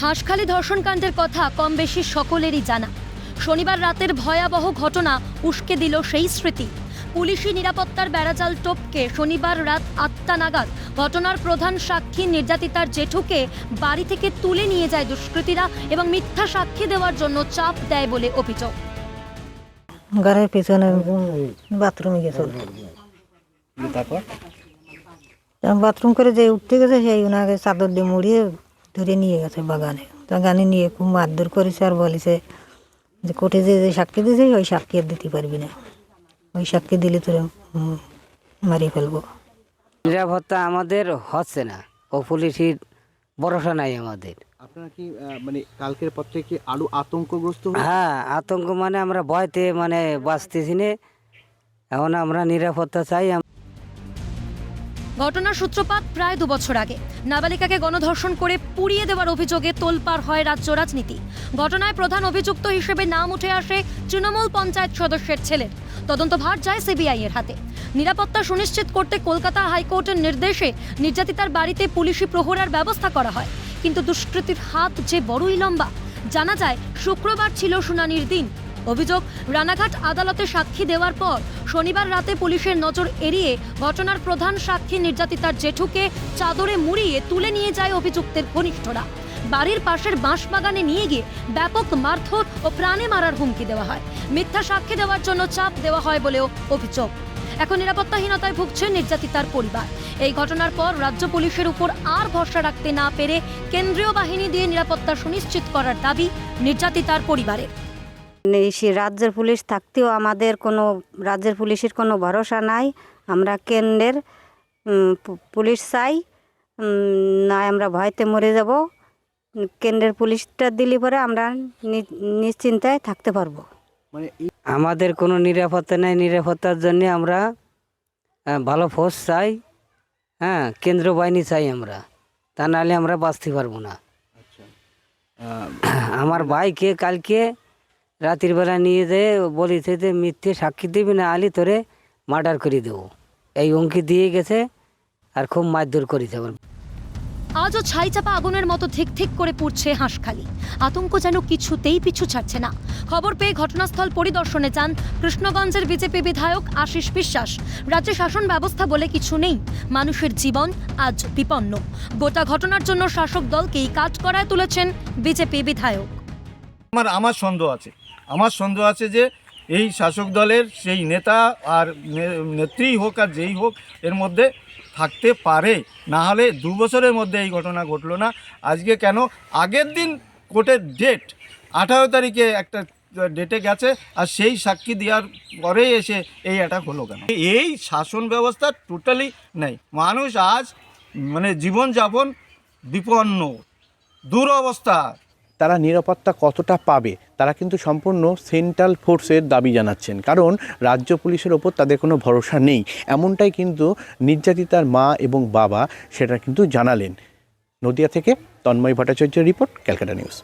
হাঁসখালি ধর্ষণকাণ্ডের কথা কম বেশি সকলেরই জানা। শনিবার রাতের ভয়াবহ ঘটনা উস্কে দিল সেই স্মৃতি। পুলিশি নিরাপত্তার বেড়াজাল টপকে শনিবার রাত আটটা নাগাদ ঘটনার প্রধান সাক্ষী নির্যাতিতার জেঠুকে বাড়ি থেকে তুলে নিয়ে যায় দুষ্কৃতীরা এবং মিথ্যা সাক্ষী দেওয়ার জন্য চাপ দেয় বলে অভিযোগ। ঘরের পিছনে বাথরুমে গেছে তারপর? বাথরুম করে যে উঠতে গেছে সেই ওনাকে চাদর দিয়ে মুড়িয়ে ধরে নিয়ে গেছে বাগানে। বাগানে নিয়ে খুব মারধর করেছে আর বলেছে যে কোর্টে যে যে সাক্ষী দিয়েছে ওই সাক্ষী আর দিতে পারবি না। ওই সাক্ষী দিলে তোরে মারিয়ে ফেলব। নিরাপত্তা আমাদের হচ্ছে না। ও পুলিশের ভরসা নাই আমাদের। আপনারা কি মানে কালকের পর থেকে কি আরও আতঙ্কগ্রস্ত হয়ে- হ্যাঁ আতঙ্ক মানে আমরা ভয়তে মানে বাঁচতেছি না। এখন আমরা নিরাপত্তা চাই ঘটনার সূত্রপাত প্রায় দু বছর আগে। নাবালিকাকে গণধর্ষণ করে পুড়িয়ে দেওয়ার অভিযোগে তোলপাড় হয় রাজ্য রাজনীতি। ঘটনায় প্রধান অভিযুক্ত হিসেবে নাম উঠে আসে তৃণমূল পঞ্চায়েত সদস্যের ছেলের। তদন্তভার যায় সিবিআই এর হাতে। নিরাপত্তা সুনিশ্চিত করতে কলকাতা হাইকোর্টের নির্দেশে নির্যাতিতার বাড়িতে পুলিশি প্রহরার ব্যবস্থা করা হয়। কিন্তু দুষ্কৃতীর হাত যে বড়ই লম্বা, জানা যায় শুক্রবার ছিল শুনানির দিন। অভিযোগ, রানাঘাট আদালতে সাক্ষী দেওয়ার পর শনিবার রাতে পুলিশের নজর এড়িয়ে ঘটনার প্রধান সাক্ষী নির্যাতিতার জেঠুকে চাদরে মুড়িয়ে তুলে নিয়ে যায় অভিযুক্তের ঘনিষ্ঠরা। বাড়ির পাশের বাঁশবাগানে নিয়ে গিয়ে ব্যাপক মারধর ও প্রাণে মারার হুমকি দেওয়া হয়। মিথ্যা সাক্ষী দেওয়ার জন্য চাপ দেওয়া হয় বলেও অভিযোগ। এখন নিরাপত্তাহীনতায় ভুগছে নির্যাতিতার পরিবার। এই ঘটনার পর রাজ্য পুলিশের উপর আর ভরসা রাখতে না পেরে কেন্দ্রীয় বাহিনী দিয়ে নিরাপত্তা সুনিশ্চিত করার দাবি নির্যাতিতার পরিবারের। সে রাজ্যের পুলিশ থাকতেও আমাদের কোনো রাজ্যের পুলিশের কোনো ভরসা নাই। আমরা কেন্দ্রের পুলিশ চাই। না আমরা ভয়তে মরে যাব। কেন্দ্রের পুলিশটা দিলে পরে আমরা নি- নিশ্চিন্তায় থাকতে পারব। মানে আমাদের কোনো নিরাপত্তা নেই। নিরাপত্তার জন্য আমরা ভালো ফোর্স চাই। হ্যাঁ কেন্দ্র বাহিনী চাই আমরা। তা নাহলে আমরা বাঁচতে পারব না। আচ্ছা। আমার ভাইকে কালকে রাতের বেলা নিয়ে যেয়ে বলিছে যে মিথ্যে সাক্ষী দিবি না আলি তোরে মার্ডার করে দেবো। এই হুমকি দিয়ে গেছে আর খুব মারধর করেছে আমার আজও ছাই চাপা আগুনের মতো ঠিক ঠিক করে পুড়ছে হাঁসখালি। আতঙ্ক যেন কিছুতেই পিছু ছাড়ছে না। খবর পেয়ে ঘটনাস্থল পরিদর্শনে যান কৃষ্ণগঞ্জের বিজেপি বিধায়ক আশিস বিশ্বাস। রাজ্যে শাসন ব্যবস্থা বলে কিছু নেই। মানুষের জীবন আজ বিপন্ন। গোটা ঘটনার জন্য শাসক দলকেই কাজ করায় তুলেছেন বিজেপি বিধায়ক। আমার আমার সন্দেহ আছে। আমার সন্দেহ আছে যে এই শাসক দলের সেই নেতা আর নেত্রী হোক আর যেই হোক এর মধ্যে থাকতে পারে। না হলে দু বছরের মধ্যে এই ঘটনা ঘটলো না। আজকে কেন? আগের দিন কোর্টের ডেট আঠারো তারিখে একটা ডেটে গেছে আর সেই সাক্ষী দেওয়ার পরেই এসে এই অ্যাটাক হলো কেন? এই শাসন ব্যবস্থা টোটালি নেই। মানুষ আজ মানে জীবনযাপন বিপন্ন, দুরবস্থা। তারা নিরাপত্তা কতটা পাবে, তারা কিন্তু সম্পূর্ণ সেন্ট্রাল ফোর্সের দাবি জানাচ্ছেন। কারণ রাজ্য পুলিশের ওপর তাদের কোনো ভরসা নেই। এমনটাই কিন্তু নির্যাতিতার মা এবং বাবা সেটা কিন্তু জানালেন। নদিয়া থেকে তন্ময় ভট্টাচার্যের রিপোর্ট, ক্যালকাটা নিউজ।